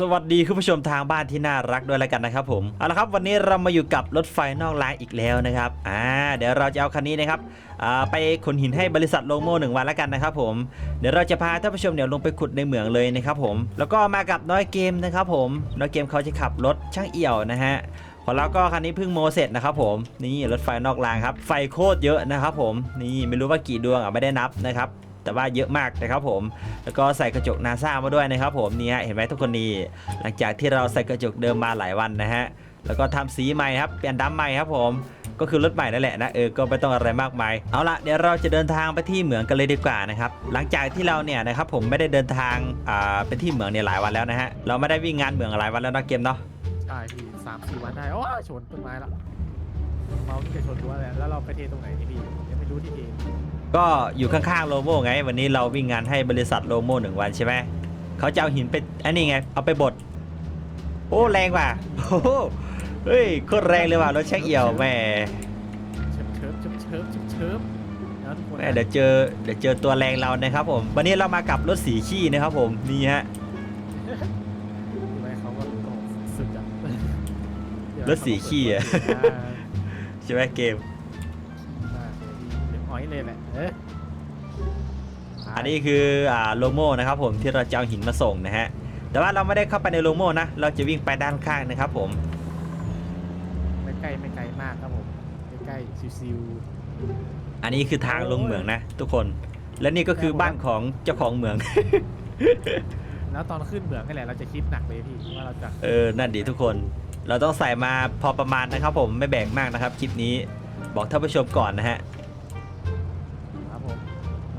สวัสดีคุณผู้ชมทางบ้านที่น่ารักด้วยแล้วกันนะครับผมเอาละครับวันนี้เรามาอยู่กับรถไฟนอกรางอีกแล้วนะครับอ่าเดี๋ยวเราจะเอาคันนี้นะครับอ่าไปขนหินให้บริษัทโลโม่หนึ่งวันแล้วกันนะครับผมเดี๋ยวเราจะพาท่านผู้ชมเดี๋ยวลงไปขุดในเหมืองเลยนะครับผมแล้วก็มากับน้อยเกมนะครับผมน้อยเกมเขาจะขับรถช่างเอี่ยวนะฮะของเราก็คันนี้เพิ่งโมเสร็จนะครับผมนี่รถไฟนอกรางครับไฟโคตรเยอะนะครับผมนี่ไม่รู้ว่ากี่ดวงอะไม่ได้นับนะครับ แต่ว่าเยอะมากนะครับผม แล้วก็ใส่กระจกนาซามาด้วยนะครับผมนี่ฮะเห็นไหมทุกคนนี่หลังจากที่เราใส่กระจกเดิมมาหลายวันนะฮะแล้วก็ทำสีใหม่ครับเปลี่ยนดำใหม่ครับผมก็คือรถใหม่นั่นแหละนะเออก็ไม่ต้องอะไรมากมายเอาละเดี๋ยวเราจะเดินทางไปที่เหมืองกันเลยดีกว่านะครับหลังจากที่เราเนี่ยนะครับผมไม่ได้เดินทางอ่าไปที่เหมืองเนี่ยหลายวันแล้วนะฮะเราไม่ได้วิ่งงานเหมืองหลายวันแล้วนะเกมเนาะใช่พี่สามสี่วันได้โอ้ชนต้นไม้แล้วเมาที่จะชนรั้วเลยแล้วเราไปเทตรงไหนนี่พี่ยังไม่รู้ที่เท ก็อยู่ข้างๆโลโม่ไง วันนี้เราวิ่งงานให้บริษัทโลโม่หนึ่งวันใช่ไหมเขาจะเอาหินไปอันนี้ไง เอาไปบดโอ้แรงว่ะโอ้โหเฮ้ยโคตรแรงเลยว่ะรถแช่งเอี่ยวแม่เชิบเชิบเชิบเชิบเชิบเชิบแล้วทุกคนแม่เดี๋ยวเจอเดี๋ยวเจอตัวแรงเรานะครับผม วันนี้เรามากับรถสีขี้นะครับผมนี่ฮะทำไมเขาก็โอ้โหสุดจังรถสีขี้อะ ใช่ไหมเกมเดี๋ยวอ้อยเลยแหละเอ๊ะอันนี้คืออ่าโลโม่นะครับผมที่เราจะเอาหินมาส่งนะฮะแต่ว่าเราไม่ได้เข้าไปในโลโม่นะเราจะวิ่งไปด้านข้างนะครับผมไม่ใกล้ไม่ไกลมากครับผมใกล้ๆซิวอันนี้คือทางลงเหมืองนะทุกคนและนี่ก็คือบ้านของเจ้าของเหมือง ๆแล้วตอนขึ้นเหมืองนี่แหละเราจะคิดหนักเลยพี่ว่าเราจะเออ นั่นดีทุกคน เราต้องใส่มาพอประมาณนะครับผม ไม่แบ่งมากนะครับ คลิปนี้ บอกท่านผู้ชมก่อนนะฮะครับผม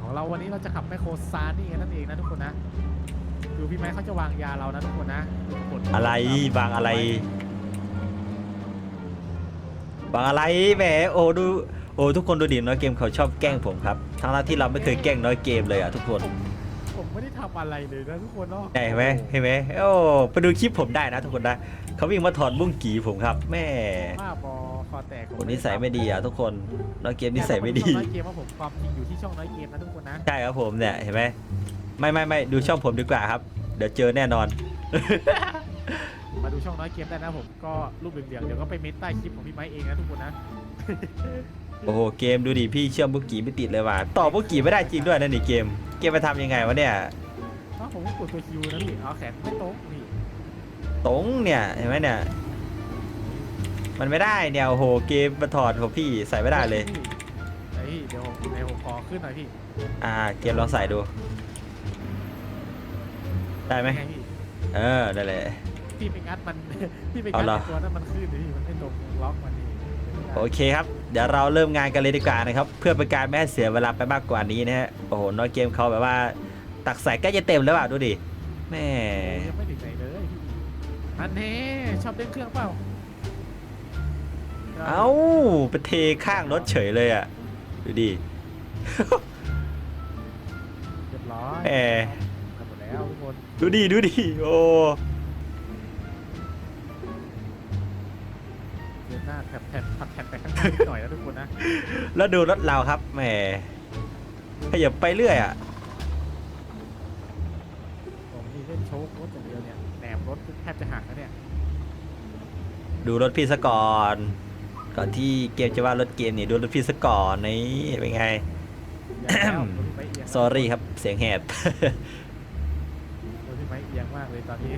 ของเราวันนี้เราจะขับแมคโครซานี่กันนั่นเองนะทุกคนนะดูพี่ไม้เขาจะวางยาเรานะทุกคนนะกดอะไรบางอะไร บางอะไรแหมโอ้ดูโอ้ทุกคนดูดิน้อยเกมเขาชอบแกล้งผมครับทั้งๆที่เราไม่เคยแกล้งน้อยเกมเลยอะทุกคนผมไม่ได้ทำอะไรเลยนะทุกคนเนาะใช่ไหมเห็นไหมโอ้ไปดูคลิปผมได้นะทุกคนนะเขาวิ่งมาถอดบุ้งกีผมครับแม่บ้าบอ คอแตกคนนิสัยไม่ดีอะทุกคนน้อยเกมนิสัยไม่ดี น้อยเกมว่าผมความจริงอยู่ที่ช่องน้อยเกมนะทุกคนนะ ใช่ครับผมเนี่ยเห็นไหมไม่ไม่ไม่ดูช่องผมดีกว่าครับ เดี๋ยวเจอแน่นอน มาดูช่องน้อยเกมได้นะผมก็รูปเหลืองๆเดี๋ยวก็ไปเม้นใต้คลิปของพี่ไม้เองนะทุกคนนะ โอ้โหเกมดูดิพี่เชื่อมบุกกี้ไม่ติดเลยว่ะต่อบุกกี้ไม่ได้จริงด้วยนะนี่เกม เกมไปทำยังไงวะเนี่ยอ้าวผมก็กดตัวคิวนะพี่เอาแขนไม่ตรงนี่ ตรงเนี่ยเห็นไหมเนี่ย มันไม่ได้เนี่ยโอ้โหเกมมาถอดของพี่ใส่ไม่ได้เลยไอ้ยเดี๋ยวผมเดี๋ยวผมขอขึ้นหน่อยพี่อ่าเกมลองใส่ดู ได้ไหมไงพี่เออได้เลย พี่ไปงัดมัน พี่ไปเอางัดเหรอ ไอ้ตัวนั้นมันขึ้นดิพี่มันไม่ตรงล็อกมันนี่โอเคครับ เดี๋ยวเราเริ่มงานกันเลยดีกว่านะครับ เพื่อเป็นการไม่ให้เสียเวลาไปมากกว่านี้นะฮะโอ้โหน้อยเกมเขาแบบว่า ตักใส่ใกล้จะเต็มแล้วอะดูดิแม่ยังไม่ถึงไหนเลยพี่อันนี้ชอบเล่นเครื่องเปล่า เอ้าไปเทข้างรถเฉยเลยอะ ดูดิ เรียบร้อยแหม ทำหมดแล้วทุกคนดูดิ ดูดิ โอ้ เดินหน้าแถบแถบผัดแถบไปข้างหน้านิดหน่อยนะทุกคนนะแล้วดูรถเราครับแหมขยับไปเรื่อยอะ ผมนี่เล่นโชครถอย่างเดียวเนี่ยแหนมรถแทบจะหักแล้วเนี่ยดูรถพี่ซะก่อน ก่อนที่เกมจะว่ารถเกมนี่ดูรถพี่ซะก่อนนี่เป็นไง อย่าแล้วรถพี่ไม้เอียงสอรี่ครับเสียงแหบ รถพี่ไม้เอียงมากเลยตอนนี้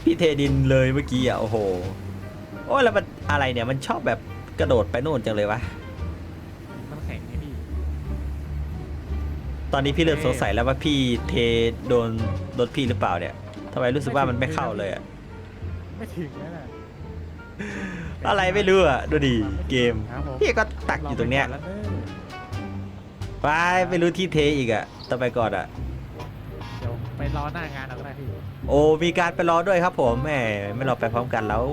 พี่เทดินเลยเมื่อกี้อะโอ้โหโอ้ยแล้วมันอะไรเนี่ยมันชอบแบบกระโดดไปโน่นจังเลยวะมันแข็งไงพี่ ตอนนี้พี่เริ่มสงสัยแล้วว่าพี่เทโดนรถพี่หรือเปล่าเนี่ยทำไมรู้สึกว่ามันไม่เข้าเลยอะไม่ถึงนั่นแหละ อะไรไม่รู้อะดูดิเกมครับผมพี่ก็ตักอยู่ตรงเนี้ยแล้วเด้อไปไม่รู้ที่เทอีกอะต้องไปก่อนอะเดี๋ยวไปรอหน้างานเอาก็ได้พี่โอ้มีการไปรอด้วยครับผมแหมไม่รอไปพร้อมกันแล้ว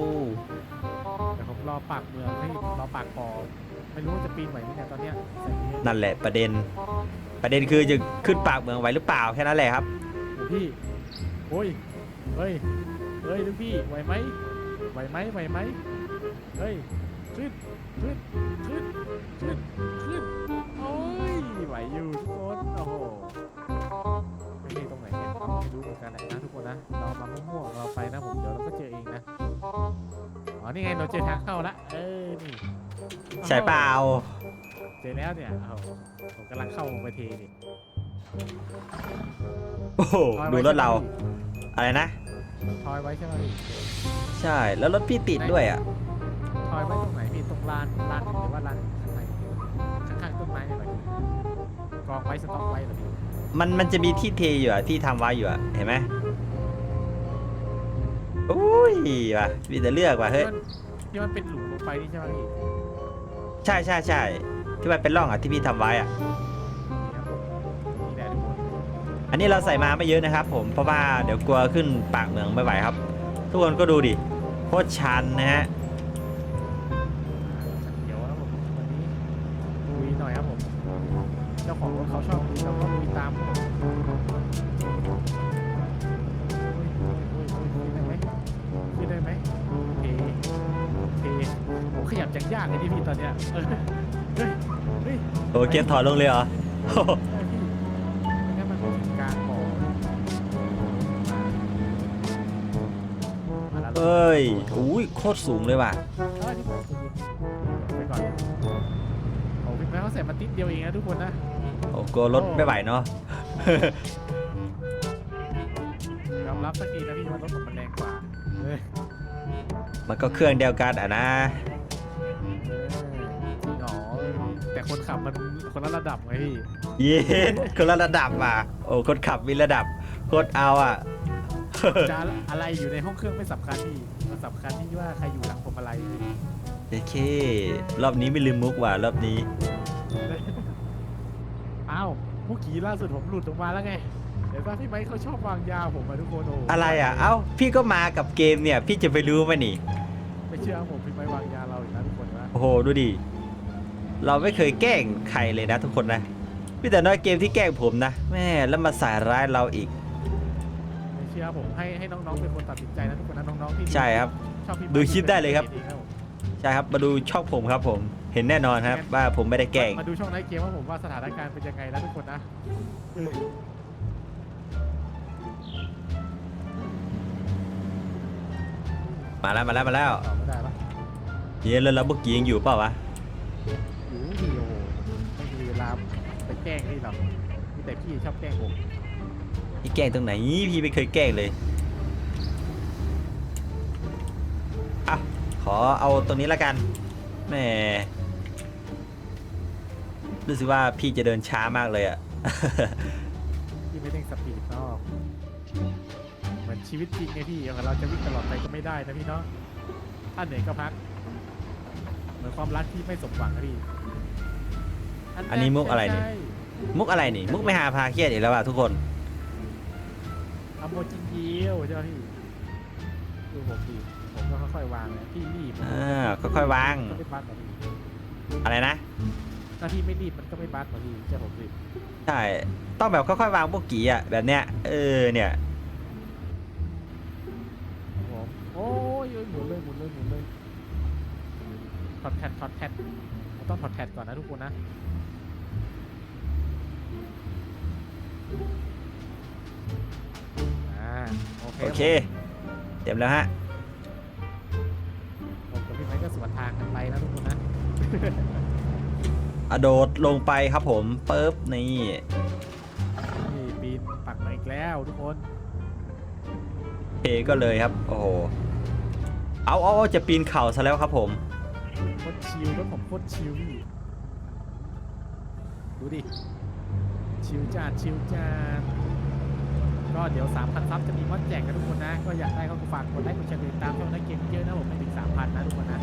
เดี๋ยวผมรอปากเมืองให้รอปากปอไม่รู้ว่าจะปีนไหวไหมเนี่ยตอนเนี้ยใส่เงี้ยนั่นแหละประเด็น ประเด็นคือจะขึ้นปากเมืองไหวหรือเปล่าแค่นั้นแหละครับโอ้พี่โอ้ยเฮ้ยเฮ้ยลูกพี่ไหวไหม ไหวไหมไหวไหมเฮ้ยขึ้นขึ้นขึ้นขึ้นขึ้นโอ้ยไหวอยู่ทุกคนโอ้โหไม่มีตรงไหนเนี่ยไม่รู้หมดมือนกันแหละนะทุกคนนะเรามามั่วๆเราไปนะผมเดี๋ยวเราก็เจอเองนะอ๋อนี่ไงเราเจอทางเข้าละเออนี่ใช่เปล่าเจอแล้วเนี่ยเอาผมกำลังเข้าไปเทนี่โอ้โหทอยดูไว้รถเราใช่ไหมอะไรนะพี่ ทอยไว้ใช่ไหมพี่ใช่ แล้วรถพี่ติดด้วยอะ ทอยไว้ตรงไหนพี่ตรงลานลานหรือว่าลานข้างในข้างๆต้นไม้เนี่ยเหรอพี่กองไว้สต็อกไว้เหรอพี่มันมันจะมีที่เทอยู่อะที่ทำไว้อยู่อะ เห็นไหมอุ้ยว่ะมีแต่เลือกว่ะเฮ้ย ที่มันที่มันเป็นหลุมลงไปนี่ใช่ไหมพี่ใช่ใช่ใช่ที่มันเป็นร่องอะที่พี่ทำไว้อะ อันนี้เราใส่มาไม่เยอะนะครับ ผมเพราะว่าเดี๋ยวกลัวขึ้นปากเหมืองไม่ไหวครับ ทุกคนก็ดูดิโคตรชันนะฮะเดี๋ยวครับผมวันนี้ลุยหน่อยครับผม เจ้าของรถเขาชอบลุยเราก็ลุยตามครับผมโอ้ยโอ้ยโอ้ยโอ้ยขึ้นได้ไหมขึ้นได้ไหมเทเทโอ้ขยับจังยากเลยที่พี่ตอนเนี้ยเออเฮ้ยเฮ้ย โอเคถอยลงเลยเหรอได้ เอ้ยอุ้ยโคตรสูงเลยว่ะเออที่ผมจะยิงไปก่อนโอ้พี่แม่เขาใส่มาติดเดียวเองนะทุกคนนะโอ้กลัวรถไม่ไหวเนาะ ยอมรับสักทีนะพี่ว่ารถผมมันแรงกว่าเออมันก็เครื่องเดียวกันอะนะ จริงเหรอแต่คนขับมันคนละระดับไงพี่ เย็นคนละระดับอะ โอ้คนขับมีระดับโคตรเอาอะ จะอะไรอยู่ในห้องเครื่องไม่สำคัญพี่มันสำคัญที่ว่าใครอยู่หลังผมอะไรพี่โอเค รอบนี้ไม่ลืมมุกว่ะรอบนี้ อ้าวเมื่อกี้ล่าสุดผมหลุดออกมาแล้วไงเดี๋ยวว่าพี่ไมค์เขาชอบวางยาผมมาทุกคนโอ้อะไรอะ เอ้า พี่ก็มากับเกมเนี่ย พี่จะไปรู้ไหมนี่ ไม่เชื่อผมพี่ไมค์วางยาเราอีกนะทุกคนนะโอ้โห ดูดิ เราไม่เคยแกล้งใครเลยนะทุกคนนะพี่แต่น้อยเกมที่แกล้งผมนะ แม่แล้วมาใส่ร้ายเราอีกไม่ เชื่อผมให้ให้น้องๆเป็นคนตัดสินใจนะทุกคนนะน้องๆที่ใช่ครับ ชอบพี่ไมดูคลิปได้เลยครับองผมใช่ครับ มาดูช่องผมครับผม เห็นแน่นอนครับ ว่าผมไม่ได้แกล้ง มาดูช่องไลฟ์เกมว่าผมว่าสถานการณ์เป็นยังไงนะทุกคนนะเออมาแล้วมาแล้วมาแล้วตอบไม่ได้ปะเย็นแล้วแล้วเมื่อกี้ยังอยู่เปล่าวะอยู่ดีโอ้โหไม่มีเวลาไปแกล้งนี่หรอกมีแต่พี่ชอบแกล้งผม พี่แกล้งตรงไหนพี่ไม่เคยแกล้งเลยอะขอเอาตรงนี้ละกันแหมรู้สึกว่าพี่จะเดินช้ามากเลยอะ พี่ไม่เร่งสปีดเนาะเหมือนชีวิตจริงไงพี่อย่างเราจะวิ่งตลอดไปก็ไม่ได้นะพี่เนาะถ้าเหนื่อยก็พัก เหมือนความรักที่ไม่สมหวังนะพี่อันนี้มุกอะไรเนี่ยใช่มุกอะไรนี่ มุกไม่หาพาเครียดอีกแล้วอะทุกคน อัมโมจิงเยียวใช่ไหมพี่ดูผมดิผมก็ค่อยๆวางนะพี่รีบอ่าค่อยๆวาง ก็ไม่บั๊กหรอกพี่อะไรนะ ถ้าพี่ไม่รีบมันก็ไม่บั๊กหรอกพี่เชื่อผมสิใช่ ต้องแบบค่อยๆวางพวกกี่อะแบบเนี้ย เออเนี่ยผมโอ้ยเอ้ยหมุนเลยหมุนเลยหมุนเลยถอดแพดถอดแพดผมต้องถอดแพดก่อนนะทุกคนนะอ่าโอเคโอเคเต็มแล้วฮะผมกับพี่ไมค์ก็สวนทางกันไปนะทุกคนนะอะโดดลงไปครับผมปึ๊บนี่นี่ปีนปักมาอีกแล้วทุกคนเอก็เลยครับ โอ้โหเอาเอาเอาจะปีนเข่าซะแล้วครับผมโคตรชิลรถผมโคตรชิลพี่ดูดิชิลจัดชิลจัด ก็เดี๋ยว 3,000 ซับจะมีมอดแจกกันทุกคนนะ ก็อยากได้ก็ฝากกดไลค์กดแชร์กดติดตามช่องนักเกมเยอะนะผมไม่ถึง 3,000 นะทุกคนนะ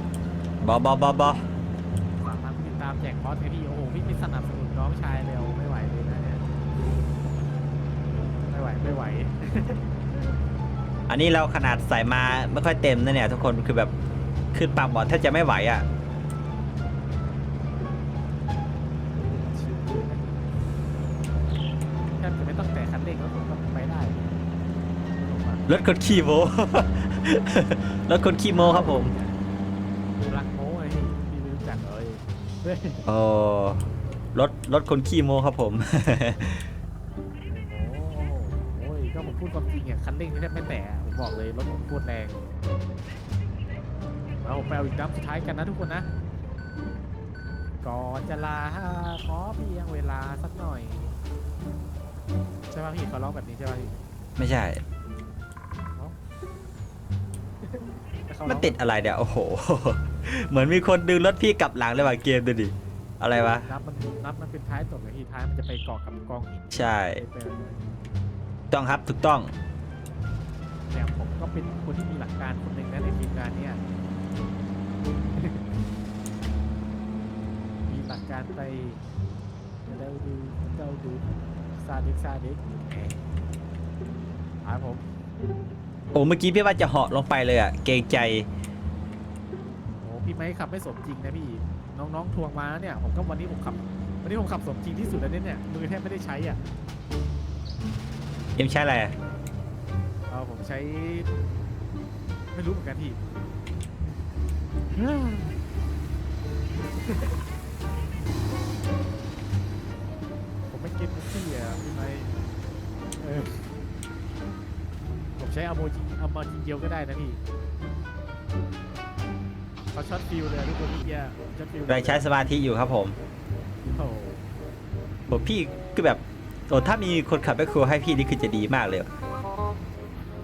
บอบอบอบอ3,000ติดตามแจกคอร์สให้พี่โอ้โหพี่ไม่สนับสนุนน้องชายเลยโอ้ไม่ไหวเลยนะเนี่ยไม่ไหวไม่ไหว อันนี้เราขนาดใส่มาไม่ค่อยเต็มนะเนี่ยทุกคนคือแบบขึ้นปากบอดแทบจะไม่ไหวอะ รถคนขี่โม รถคนขี่โมครับผมรักโม้ไอ้พี่พี่ไม่รู้จักเลยเฮ้ยโอ้รถรถคนขี่โมครับผม โอ้โหโอ้ยก็ผมพูดความจริงไงเนี่ยคันเร่งนี่แทบไม่แตะผมบอกเลยรถผมโคตรแรงเราไปเอาอีกน้ำสุดท้ายกันนะทุกคนนะก่อนจะลาขอเพียงเวลาสักหน่อยใช่ป่ะพี่เขาร้องแบบนี้ใช่ป่ะพี่ไม่ใช่ เขาร้มัอนงติดอะไรเดี๋ยวโอ้โห เหมือนมีคนดึงรถพี่กลับหลังเลยว่ะเกมดูดิ อะไรวะนับมันนับมันเป็นท้ายตกไงพี่ท้ายมันจะไปเกาะกับกองหินใช่ ไปไปไปต้องครับถูกต้อง แต่ผมก็เป็นคนที่มีหลักการคนหนึ่งนะในทีมงานเนี่ย มีหลักการไปเดาดูเดาดูซาดิกซาดิกหาผม โอ้เมื่อกี้พี่ว่าจะเหาะลงไปเลยอะ เกรงใจ โอ้พี่ไม้ขับไม่สมจริงนะพี่ น้องๆทวงมาเนี่ยผมก็วันนี้ผมขับ วันนี้ผมขับสมจริงที่สุดแล้วเนี่ย มือแทบไม่ได้ใช้อะเอ็มใช้อะไรอะเออผมใช้ ไม่รู้เหมือนกันพี่ ผมไม่เก็ตมุกซี่อะพี่ไม้เออ ผมใช้อโมจิเอามาจิงเกียวก็ได้นะพี่เขาช็อตฟิลเลยอะทุกคนพี่เกียร์ช็อตฟิลแรงใช้สมาธิอยู่ครับผมโอ้โหโอ้พี่คือแบบโอ้ถ้ามีคนขับแบ็คโคให้พี่นี่คือจะดีมากเลย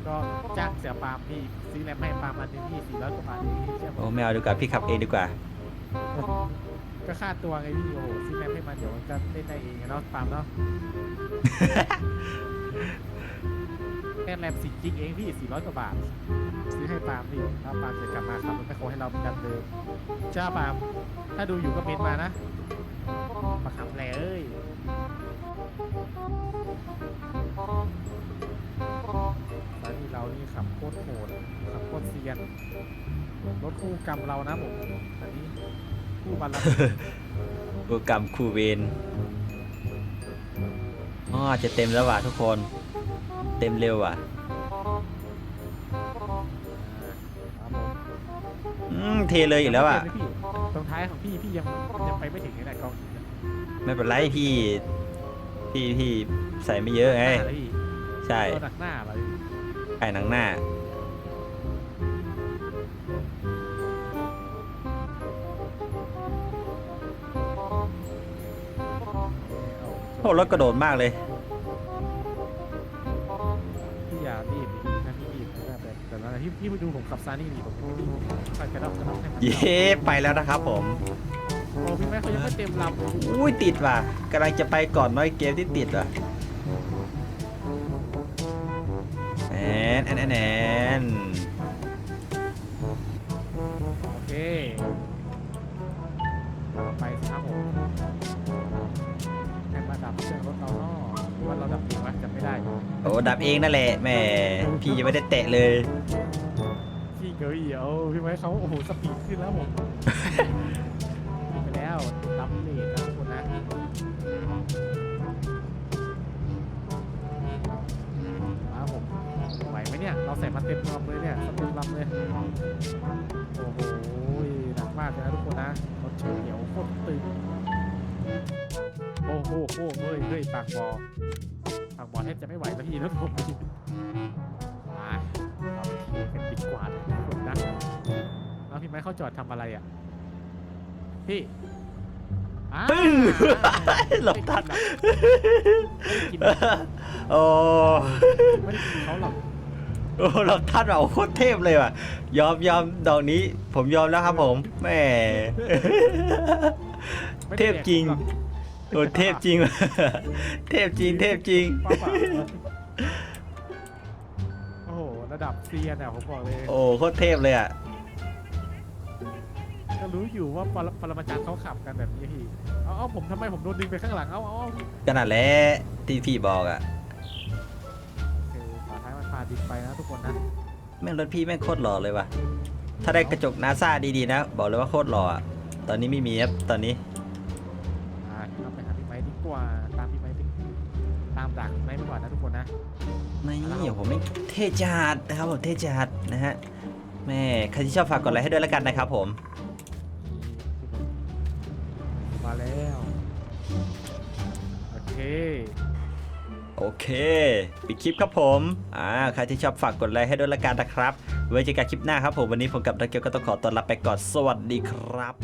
ก็จ้างเสียปาล์มพี่ซื้อแรมให้ปาล์มอันหนึงพี่สี่ร้อยกว่าบาทเองพี่เชื่อผโอ้มไม่เอาดีกว่าพี่ขับเองดีกว่า ก็ค่าตัวไงพี่โอ้โหซื้อแรมให้มันเดี๋ยวมันก็เล่นได้เองอะเนาะปาล์มเนาะ แค่แรมสี่กิกเองพี่สี่ร้อยกว่าบาท ซื้อให้ปาล์มพี่แล้วปาล์มจะกลับมาขับรถแมคโครให้เราเป็นดันเดิมเจ้าปาล์มถ้าดูอยู่ก็เมนมานะมาขับแหล่เอ้ยสายที่เรานี่ขับโคตรโหดขับโคตรเซียนรถคู่กรรมเรานะผมอันนี้คู่บาลานโปรแกรรมคูเวนอ๋อจะเต็มแล้วว่ะทุกคน ต็มเร็วว่ะครับผมอืมเทเลยอีกแล้วอะยังไม่เต็มเลยพี่ตรงท้ายของพี่พี่ยังยังไปไม่ถึงเลยนะกองหินอะไม่เป็นไรพี่ พี่พี่ใส่ไม่เยอะไง หน้าเลยพี่ใช่ตัวหนักหน้าเลยไก่หนังหน้าโอ้รถกระโดดมากเลย พี่ไปดูผมขับซานี่ดิผมใส่กระดับกระดับให้มันเย้ไปแล้วนะครับผม โอ้พี่แม่เขายังไม่เต็มลำเลยอุ้ยติดว่ะกำลังจะไปก่อนน้อยเกมที่ติดว่ะแอนแอนแอนแอนโอเคต่อไปสิครับผมให้มาดับเครื่องรถเราเนาะหรือว่าเราดับเองวะจำไม่ได้ โอ้ดับเองนั่นแหละแหม่พี่ยังไม่ได้แตะเลยพี่ เกยเอาพี่ไม้เขาโอ้โหสปีดขึ้นแล้วผมไปแล้วดับเลทนะทุกคนนะมาผมไหวไหมเนี่ย เราใส่มาเต็มลำเลยเนี่ยเต็มลำเลยโอ้โหหนักมากเลยนะทุกคนนะรถเฉียวเหนียวโคตรตึงโอ้โหโอ้โหเฮ้ยเฮ้ยปากบอปากบอแทบจะไม่ไหวแล้วพี่รถผม ไม้เขาจอดทำอะไรอะ พี่อ้าวปึ้งหลบทัน ไม่ได้กินหรอกโอ้ไม่ได้กินเขาหรอกโอ้เราท่านเราโคตรเทพเลยว่ะ ยอมยอมดอกนี้ ผมยอมแล้วครับผมแหม่ไม่ได้เทพจริง แดกหอโอ้เทพจริงว่ะเทพจริง เทพจริง เปล่าๆโอ้โห ระดับเซียนอะผมบอกเลย โอ้โคตรเทพเลยอะ ก็รู้อยู่ว่าปรปรมาจารย์เขาขับกันแบบนี้พี่เอาเอาผมทำไมผมโดนดึงไปข้างหลัง เอาเอาเอาขนาดแหละที่พี่บอกอะคือฝาท้ายมันพาดินไปนะทุกคนนะแม่งรถพี่แม่งโคตรหล่อเลยว่ะ ถ้าได้กระจกนาซาดีๆนะ บอกเลยว่าโคตรหล่ออะตอนนี้ไม่มีครับตอนนี้อ่าเราไปหาพี่ไม้ดีกว่า ตามพี่ไม้ไปตามดักพี่ไม้ไปก่อนนะทุกคนนะ นี่ผมไม่เท่จัดนะครับผมเท่จัดนะฮะแม่ใครที่ชอบฝากกดไลค์ให้ด้วยแล้วกันนะครับผม แล้ว โอเค โอเค ปิดคลิปครับผม อ่า ใครที่ชอบฝากกดไลค์ให้ด้วยละกันนะครับ ไว้เจอกันคลิปหน้าครับผม วันนี้ผมกับดักเกียวก็ต้องขอตัวลาไปก่อน สวัสดีครับ